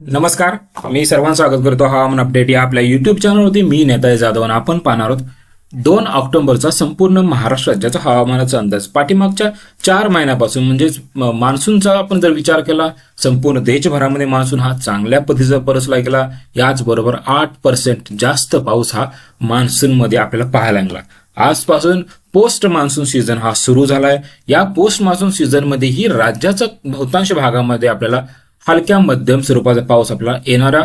नमस्कार मी सर्वांचं स्वागत करतो हवामान अपडेट या आपल्या युट्यूब चॅनलवरती मी नेता जाधव आणि आपण पाहणार आहोत दोन ऑक्टोबरचा संपूर्ण महाराष्ट्र राज्याचा हवामानाचा अंदाज. पाठीमागच्या चार महिन्यापासून म्हणजेच मान्सूनचा आपण जर विचार केला संपूर्ण देशभरामध्ये मान्सून हा चांगल्या पद्धतीचा परसला गेला. याचबरोबर आठ पर्सेंट जास्त पाऊस हा मान्सूनमध्ये आपल्याला पाहायला लागला. आजपासून पोस्ट मान्सून सीझन हा सुरू झालाय. या पोस्ट मान्सून सीझनमध्येही राज्याच्या बहुतांश भागामध्ये आपल्याला हलक्या मध्यम स्वरूपाचा पाऊस आपला येणारा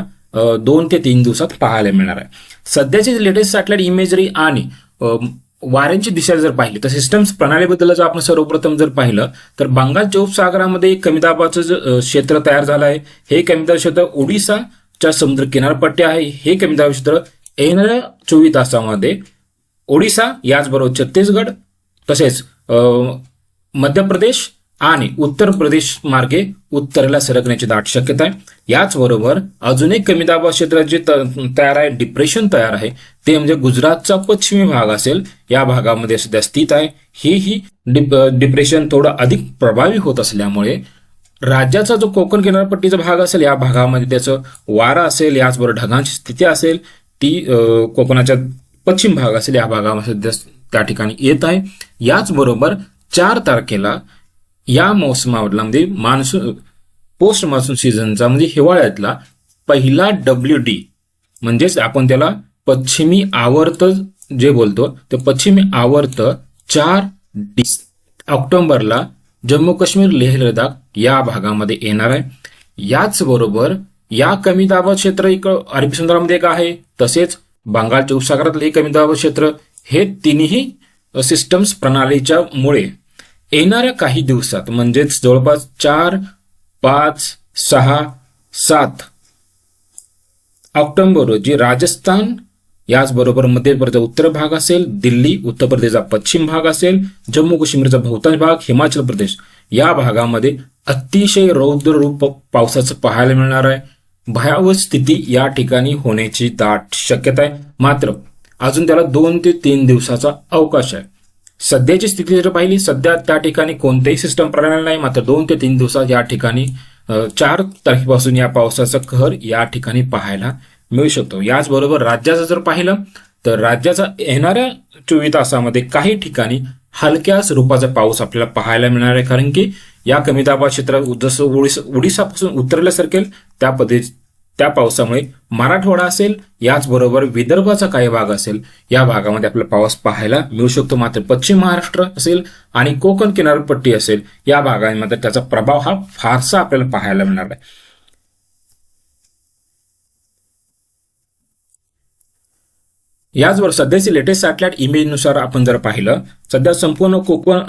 दोन ते तीन दिवसात पाहायला मिळणार आहे. सध्याची लेटेस्ट सॅटेलाइट इमेजरी आणि वाऱ्यांची दिशा जर पाहिली तर सिस्टम्स प्रणालीबद्दल जर आपण सर्वप्रथम जर पाहिलं तर बंगालच्या उपसागरामध्ये एक कमी दाबाचं जे, क्षेत्र तयार झालं आहे. हे कमी दाब क्षेत्र ओडिसाच्या समुद्र किनारपट्टी आहे. हे कमी दाब क्षेत्र येणाऱ्या चोवीस तासामध्ये ओडिसा याचबरोबर छत्तीसगड तसेच मध्य प्रदेश आणि उत्तर प्रदेश मार्गे उत्तरेला सरकण्याची दाट शक्यता आहे. याचबरोबर अजून एक कमी दाबा क्षेत्र जे तयार आहे डिप्रेशन तयार आहे. ते म्हणजे गुजरातचा पश्चिमी भाग असेल या भागामध्ये सध्या स्थित आहे. हेही डिप डिप्रेशन थोडं अधिक प्रभावी होत असल्यामुळे राज्याचा जो कोकण किनारपट्टीचा भाग असेल या भागामध्ये त्याचं वारा असेल याचबरोबर ढगांची स्थिती असेल ती कोकणाच्या पश्चिम भाग असेल या भागामध्ये सध्या त्या ठिकाणी येत आहे. याचबरोबर चार तारखेला या मोसमावरला म्हणजे मान्सून पोस्ट मान्सून सीझनचा म्हणजे हिवाळ्यातला पहिला डब्ल्यू डी म्हणजेच आपण त्याला पश्चिमी आवर्त जे बोलतो ते पश्चिमी आवर्त चार डिस ऑक्टोबरला जम्मू काश्मीर लेह लडाख या भागामध्ये येणार आहे. याचबरोबर या कमी दाबा क्षेत्र इकडं अरबी समुद्रामध्ये एक आहे तसेच बंगालच्या उपसागरातलं हे कमी दाबा क्षेत्र हे तिन्ही सिस्टम्स प्रणालीच्या मुळे येणाऱ्या काही दिवसात म्हणजेच जवळपास चार पाच सहा सात ऑक्टोबर रोजी राजस्थान याचबरोबर मध्य प्रदेशचा उत्तर भाग असेल दिल्ली उत्तर प्रदेशचा पश्चिम भाग असेल जम्मू काश्मीरचा बहुतांश भाग हिमाचल प्रदेश या भागामध्ये अतिशय रौद्र रूप पावसाचं पाहायला मिळणार आहे. भयावह स्थिती या ठिकाणी होण्याची दाट शक्यता आहे. मात्र अजून त्याला दोन ते तीन दिवसाचा अवकाश आहे. सध्याची स्थिती जर पाहिली सध्या त्या ठिकाणी कोणतेही सिस्टम प्रणाली नाही. मात्र दोन ते तीन दिवसात या ठिकाणी चार तारखेपासून या पावसाचा कहर या ठिकाणी पाहायला मिळू शकतो. याचबरोबर राज्याचं जर पाहिलं तर राज्याचा येणाऱ्या चोवीस तासामध्ये काही ठिकाणी हलक्या स्वरूपाचा पाऊस आपल्याला पाहायला मिळणार आहे. कारण की या कमी दाबा क्षेत्रात जसं ओडिसा ओडिसापासून उत्तरेला सरकेल त्या पद्धती त्या पावसामुळे मराठवाडा असेल याचबरोबर विदर्भाचा काही भाग असेल या भागामध्ये आपला पाऊस पाहायला मिळू शकतो. मात्र पश्चिम महाराष्ट्र असेल आणि कोकण किनारपट्टी असेल या भागांमध्ये त्याचा प्रभाव हा फारसा आपल्याला पाहायला मिळणार आहे याचबरोबर सध्याची लेटेस्ट सॅटेलाइट इमेजनुसार आपण जर पाहिलं सध्या संपूर्ण कोकण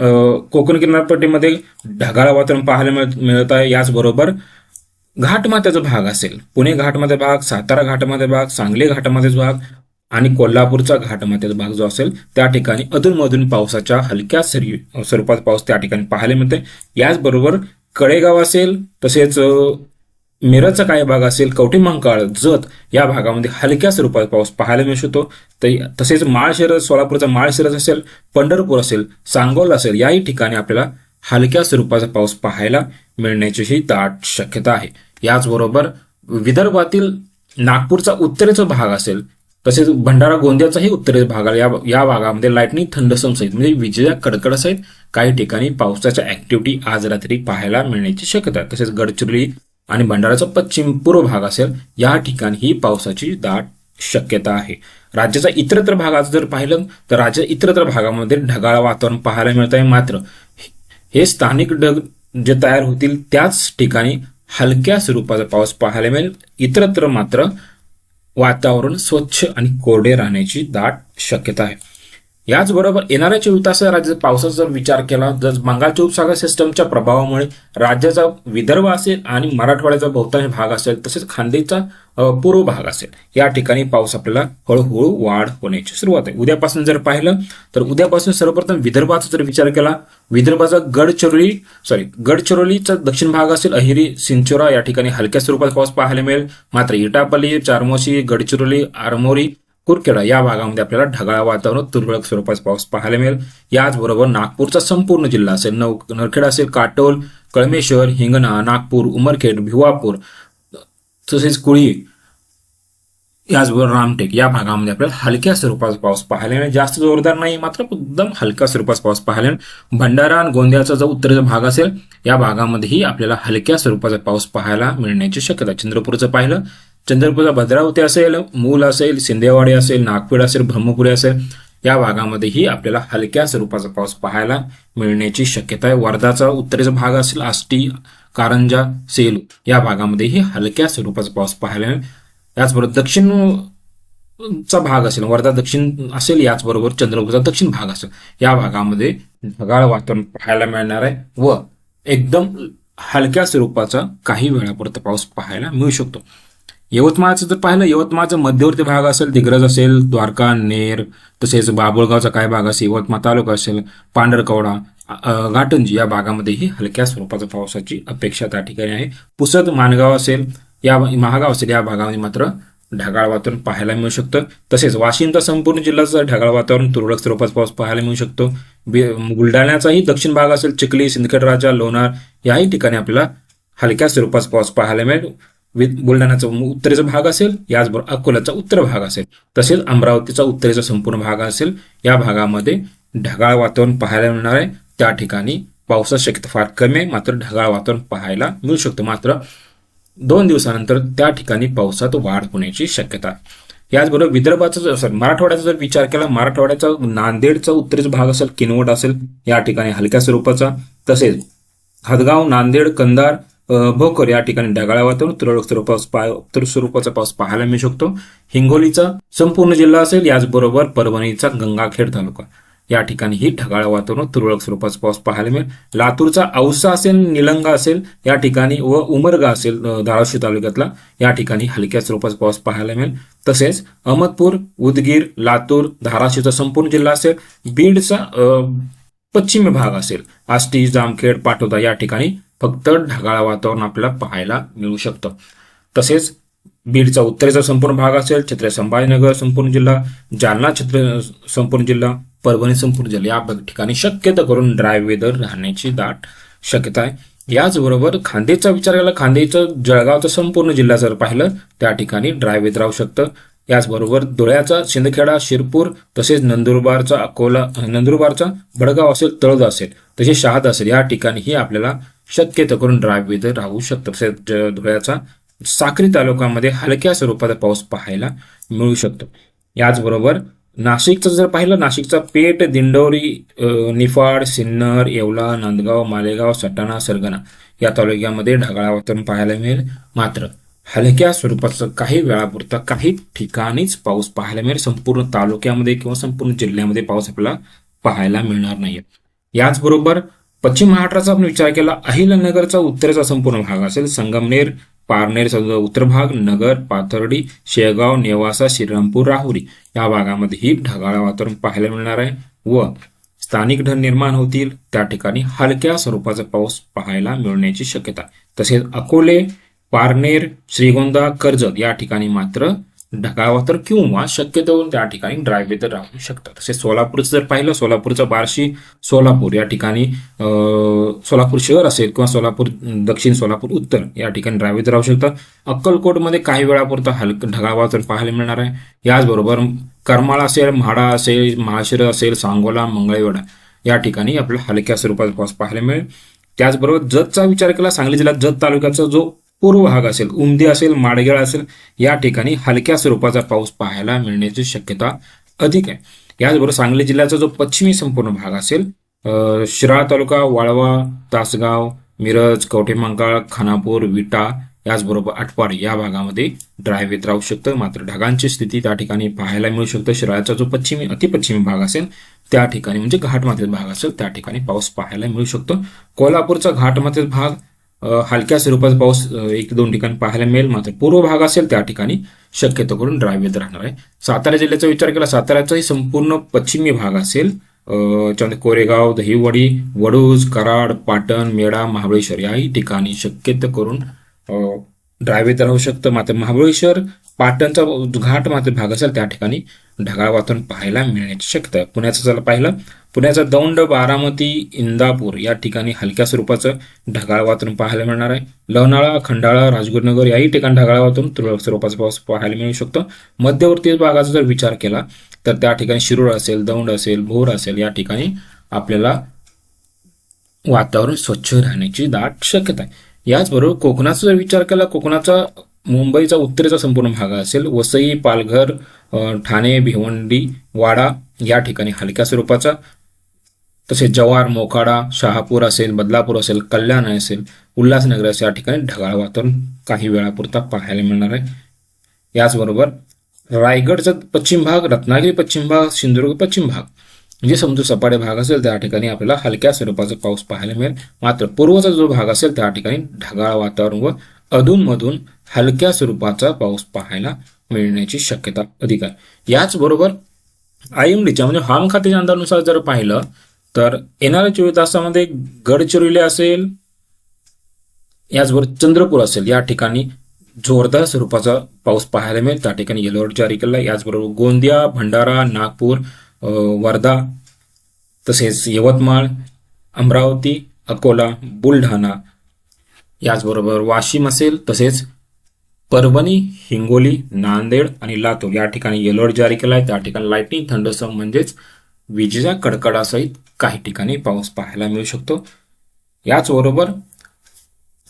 कोकण किनारपट्टीमध्ये ढगाळ वातावरण पाहायला मिळत मिळत आहे. याचबरोबर घाटमाथ्याचा भाग असेल. पुणे घाटमाथ्याचा भाग सातारा घाटमाथ्याचा भाग सांगली घाटमाथ्याचा भाग आणि कोल्हापूरचा घाटमाथ्याचा भाग जो असेल त्या ठिकाणी अधूनमधून पावसाच्या हलक्या सरी स्वरूपात पाऊस त्या ठिकाणी पाहायला मिळते याचबरोबर कळेगाव असेल तसेच मिरजचा काही भाग असेल कवठीमंकाळ जत या भागामध्ये हलक्या स्वरूपात पाऊस पाहायला मिळू शकतो. तर तसेच माळशिरस सोलापूरचा माळशिरस असेल पंढरपूर असेल सांगोल असेल याही ठिकाणी आपल्याला हलक्या स्वरूपाचा पाऊस पाहायला मिळण्याचीही दाट शक्यता आहे. याचबरोबर विदर्भातील नागपूरचा उत्तरेचा भाग असेल तसेच भंडारा गोंदियाचाही उत्तरेचा भाग आहे. या या भागामध्ये लाईटनिंग थंडसम सहित म्हणजे विजेच्या कडकड सहित काही ठिकाणी पावसाच्या ऍक्टिव्हिटी आज रात्री पाहायला मिळण्याची शक्यता आहे तसेच गडचिरोली आणि भंडाराचा पश्चिम पूर्व भाग असेल या ठिकाणी ही पावसाची दाट शक्यता आहे राज्याचा इतरत्र भागात जर पाहिलं तर राज्याच्या इतरत्र भागामध्ये ढगाळ वातावरण पाहायला मिळत आहे मात्र हे स्थानिक ढग जे तयार होतील त्याच ठिकाणी हलक्या स्वरूपाचा पाऊस पाहायला मिळेल. इतरत्र मात्र वातावरण स्वच्छ आणि कोरडे राहण्याची दाट शक्यता आहे. याचबरोबर येणाऱ्या चोवीस तासात पावसाचा जर विचार केला जर बंगालच्या उपसागर सिस्टमच्या प्रभावामुळे राज्याचा विदर्भ असेल आणि मराठवाड्याचा बहुतांश भाग असेल तसेच खांदेचा पूर्व भाग असेल. या ठिकाणी पाऊस आपल्याला हळूहळू वाढ होण्याची सुरुवात आहे. उद्यापासून जर पाहिलं तर उद्यापासून सर्वप्रथम विदर्भाचा जर विचार केला विदर्भाचा गडचिरोली सॉरी गडचिरोलीचा दक्षिण भाग असेल अहिरी सिंचोरा या ठिकाणी हलक्या स्वरूपात पाऊस पाहायला मिळेल. मात्र इटापल्ली चारमोशी गडचिरोली आरमोरी कुरखेडा या भागामध्ये आपल्याला ढगाळ वातावरण तुरळक स्वरूपात पाऊस पाहायला मिळेल. याचबरोबर नागपूरचा संपूर्ण जिल्हा असेल नव नरखेड असेल काटोल कळमेश्वर हिंगणा नागपूर उमरखेड भिवापूर तसेच कुळी याचबरोबर रामटेक या भागामध्ये आपल्याला हलक्या स्वरूपाचा पाऊस पाहायला मिळेल. जास्त जोरदार नाही मात्र एकदम हलक्या स्वरूपाचा पाऊस पाहायला मिळेल. भंडारा आणि गोंदियाचा जो उत्तरेचा भाग असेल या भागामध्येही आपल्याला हलक्या स्वरूपाचा पाऊस पाहायला मिळण्याची शक्यता चंद्रपूरचं पाहिलं चंद्रपूरचा भद्रावती असेल मूल असेल सिंदेवाडी असेल नागपूर असेल ब्रह्मपुरी असेल या भागामध्येही आपल्याला हलक्या स्वरूपाचा पाऊस पाहायला मिळण्याची शक्यता आहे. वर्धाचा उत्तरेचा भाग असेल आष्टी कारंजा सेलू या भागामध्येही हलक्या स्वरूपाचा पाऊस पाहायला मिळेल. याचबरोबर दक्षिण चा भाग असेल वर्धा दक्षिण असेल याचबरोबर चंद्रपूरचा दक्षिण भाग असेल या भागामध्ये ढगाळ वातावरण पाहायला मिळणार आहे व एकदम हलक्या स्वरूपाचा काही वेळापुरता पाऊस पाहायला मिळू शकतो. यवतमाळचं जर पाहिलं यवतमाळचा मध्यवर्ती भाग असेल दिग्रज असेल द्वारका नेर तसेच बाबुळगावचा काय भाग असेल यवतमाळ तालुका असेल पांढरकवडा घाटंजी या भागामध्येही हलक्या स्वरूपाच्या पावसाची अपेक्षा त्या ठिकाणी आहे. पुसद मानगाव असेल या महागाव असेल या भागामध्ये मात्र ढगाळ वातावरण पाहायला मिळू शकतं. तसेच वाशिमचा संपूर्ण जिल्ह्याचा ढगाळ वातावरण तुरळक स्वरूपात पाऊस पाहायला मिळू शकतो. बुलढाण्याचाही दक्षिण भाग असेल चिखली सिंदखेड राजा लोणार याही ठिकाणी आपल्याला हलक्या स्वरूपात पाऊस पाहायला मिळेल. बुलढाण्याचा उत्तरेचा भाग असेल याचबरोबर अकोल्याचा उत्तर भाग असेल. तसेच अमरावतीचा उत्तरेचा संपूर्ण भाग असेल या भागामध्ये ढगाळ वातावरण पाहायला मिळणार आहे. त्या ठिकाणी पावसाची शक्यता फार कमी आहे मात्र ढगाळ वातावरण पाहायला मिळू शकतं. मात्र दोन दिवसानंतर त्या ठिकाणी पावसात वाढ होण्याची शक्यता याचबरोबर विदर्भाचा जर सॉरी मराठवाड्याचा जर विचार केला मराठवाड्याचा नांदेडचा उत्तरेचा भाग असेल किनवट असेल या ठिकाणी हलक्या स्वरूपाचा. तसेच हदगाव नांदेड कंधार भोकर या ठिकाणी ढगाळ वातावरण तुरळक स्वरूपाचा स्वरूपाचा पाऊस पाहायला मिळू शकतो. हिंगोलीचा संपूर्ण जिल्हा असेल याचबरोबर परभणीचा गंगाखेड तालुका. या ठिकाणी ही ढगाळ वातावरण तुरळक स्वरूपाचा पाऊस पाहायला मिळेल. लातूरचा औसा असेल निलंगा असेल या ठिकाणी व उमरगा असेल धाराशिव तालुक्यातला या ठिकाणी हलक्या स्वरूपाचा पाऊस पाहायला मिळेल. तसेच अहमदपूर उदगीर लातूर धाराशिवचा संपूर्ण जिल्हा असेल बीडचा पश्चिम भाग असेल आष्टी जामखेड पाटोदा या ठिकाणी फक्त ढगाळ वातावरण आपल्याला पाहायला मिळू शकतं. तसेच बीडचा उत्तरेचा संपूर्ण भाग असेल छत्र संभाजीनगर संपूर्ण जिल्हा जालना छत्र संपूर्ण जिल्हा परभणी संपूर्ण जिल्हा या ठिकाणी शक्यता करून ड्राय वेदर राहण्याची दाट शक्यता आहे. याचबरोबर खांदेचा विचार केला खांदेचं जळगावचं संपूर्ण जिल्हा जर पाहिलं त्या ठिकाणी ड्राय वेदर राहू शकतं. याचबरोबर धुळ्याचा शिंदखेडा शिरपूर तसेच नंदुरबारचा अकोला नंदुरबारचा भडगाव असेल तळद असेल तसेच शहाद असेल या ठिकाणीही आपल्याला शक्यतो करून ड्राय राहू शकतं. तसेच धुळ्याचा साक्री तालुक्यामध्ये हलक्या स्वरूपाचा पाऊस पाहायला मिळू शकतो. याचबरोबर नाशिकचं जर पाहिलं नाशिकचा पेठ दिंडोरी निफाड सिन्नर येवला नांदगाव मालेगाव सटाणा सरगणा या तालुक्यामध्ये ढगाळा वातावरण पाहायला मिळेल. मात्र हलक्या स्वरूपाचं काही वेळापुरता काही ठिकाणीच पाऊस पाहायला मिळेल. संपूर्ण तालुक्यामध्ये किंवा संपूर्ण जिल्ह्यामध्ये पाऊस आपल्याला पाहायला मिळणार नाहीये. याचबरोबर पश्चिम महाराष्ट्राचा आपण विचार केला अहिलनगरचा उत्तरेचा संपूर्ण भाग असेल संगमनेर पारनेरचा उत्तर भाग नगर पाथर्डी शेगाव नेवासा श्रीरामपूर राहुरी या भागामध्येही ढगाळ वातावरण पाहायला मिळणार आहे व स्थानिक ढग निर्माण होतील. त्या ठिकाणी हलक्या स्वरूपाचा पाऊस पाहायला मिळण्याची शक्यता तसेच अकोले पारनेर श्रीगोंदा कर्जत या ठिकाणी मात्र ढगाळ वातावरण किंवा शक्यतो त्या ठिकाणी ड्राय वेदर राहू शकतात. तसेच सोलापूरचं जर पाहिलं सोलापूरचं बार्शी सोलापूर या ठिकाणी सोलापूर शहर असेल किंवा सोलापूर दक्षिण सोलापूर उत्तर या ठिकाणी ड्राय वेदर राहू शकतं. अक्कलकोटमध्ये काही वेळापुरता हलकं ढगाळ वातावरण पाहायला मिळणार आहे. याचबरोबर करमाळ असेल म्हाडा असेल महाशिर असेल सांगोला मंगळवेढा या ठिकाणी आपल्याला हलक्या स्वरूपाचा पाऊस पाहायला मिळेल. त्याचबरोबर जतचा विचार केला सांगली जिल्ह्यात जत तालुक्याचा जो पूर्व भाग असेल उमदी असेल माडगेळ असेल या ठिकाणी हलक्या स्वरूपाचा पाऊस पाहायला मिळण्याची शक्यता अधिक आहे. याचबरोबर सांगली जिल्ह्याचा जो पश्चिमी संपूर्ण भाग असेल शिराळ शिराळा तालुका वाळवा तासगाव मिरज कवठेमंकाळ खानापूर विटा याचबरोबर आटपार या भागामध्ये ड्राय वेत राहू शकतं. मात्र ढगांची स्थिती त्या ठिकाणी पाहायला मिळू शकतं. शिराळाचा जो पश्चिमी अतिपश्चिमी भाग असेल त्या ठिकाणी म्हणजे घाटमाथ्याचा भाग असेल त्या ठिकाणी पाऊस पाहायला मिळू शकतो. कोल्हापूरचा घाटमाथ्याचा भाग हलक्या स्वरूपाचा पाऊस एक दोन ठिकाणी पाहायला मिळेल. मात्र पूर्व भाग असेल त्या ठिकाणी शक्यतो करून ड्राय वेदर राहणार आहे. सातारा जिल्ह्याचा विचार केला साताऱ्याचाही संपूर्ण पश्चिमी भाग असेल. त्यामध्ये कोरेगाव दहिवडी वडूज कराड पाटण मेळा महाबळेश्वर याही ठिकाणी शक्यतो करून ड्राय वेदर राहू शकतं. मात्र महाबळेश्वर पाटणचा घाट मात्र भाग असेल त्या ठिकाणी ढगाळ वातावरण पाहायला मिळण्याची शक्यता आहे. पुण्याचं जर पाहिलं. पुण्याचा दौंड बारामती इंदापूर या ठिकाणी हलक्या स्वरूपाचं ढगाळ वातावरण पाहायला मिळणार आहे. लोणाळा खंडाळा राजगुरुनगर याही ठिकाणी ढगाळ वातावरण तुरळक स्वरूपाचा पाऊस पाहायला मिळू शकतो. मध्यवर्ती भागाचा जर विचार केला तर त्या ठिकाणी शिरूर असेल दौंड असेल भोर असेल या ठिकाणी आपल्याला वातावरण स्वच्छ राहण्याची दाट शक्यता आहे. याचबरोबर कोकणाचा जर विचार केला कोकणाचा मुंबईचा उत्तरेचा संपूर्ण भाग असेल वसई पालघर ठाणे भिवंडी वाडा या ठिकाणी हलक्या स्वरूपाचा तसेच जव्हार मोखाडा शहापूर असेल बदलापूर असेल कल्याण असेल उल्हासनगर असेल या ठिकाणी ढगाळ वातावरण काही वेळापुरता पाहायला मिळणार आहे. याचबरोबर रायगडचा पश्चिम भाग रत्नागिरी पश्चिम भाग सिंधुदुर्ग पश्चिम भाग म्हणजे जे समजू सपाटे भाग असेल त्या ठिकाणी आपल्याला हलक्या स्वरूपाचा पाऊस पाहायला मिळेल. मात्र पूर्वचा जो भाग असेल त्या ठिकाणी ढगाळ वातावरण व अधूनमधून हलक्या स्वरूपाचा पाऊस पाहायला मिळण्याची शक्यता अधिक आहे. याचबरोबर आयएमडीच्या म्हणजे हवामान खात्याच्या अंदाजानुसार जर पाहिलं तर येणाऱ्या चोवीस तासामध्ये गडचिरोली असेल याचबरोबर चंद्रपूर असेल या ठिकाणी जोरदार स्वरूपाचा पाऊस पाहायला मिळेल. त्या ठिकाणी येलो अलर्ट जारी केला याचबरोबर गोंदिया भंडारा नागपूर वर्धा तसेच यवतमाळ अमरावती अकोला बुलढाणा याचबरोबर वाशिम असेल तसेच परभणी हिंगोली नांदेड आणि लातूर या ठिकाणी येलो अलर्ट जारी केला आहे. त्या ठिकाणी लाईटिंग थंडसम म्हणजेच विजेच्या कडकडासहित काही ठिकाणी पाऊस पाहायला मिळू शकतो. याचबरोबर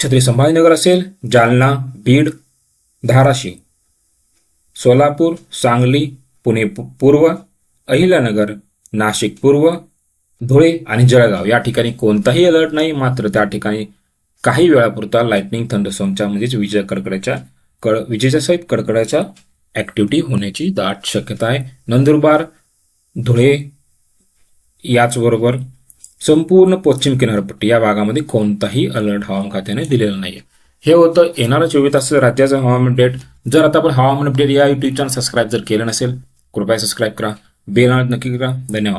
छत्री संभाजीनगर असेल जालना बीड धाराशिव सोलापूर सांगली पुणे पूर्व अहिल्यानगर नाशिक पूर्व धुळे आणि जळगाव. या ठिकाणी कोणताही अलर्ट नाही मात्र त्या ठिकाणी काही वेळापुरता लाईटनिंग थंडस्टॉर्मच्या म्हणजेच विजय कडकड्याच्या कड विजेच्या सहित कडकड्याच्या ऍक्टिव्हिटी होण्याची दाट शक्यता आहे. नंदुरबार धुळे याचबरोबर संपूर्ण पश्चिम किनारपट्टी या भागामध्ये कोणताही अलर्ट हवामान खात्याने दिलेला नाही हे होतं येणाऱ्या चोवीस तास राज्याचं हवामान अपडेट जर आता आपण हवामान अपडेट या युट्यूब चॅनल सबस्क्राईब जर केलं नसेल कृपया सबस्क्राईब करा. बेल नक्की करा. धन्यवाद.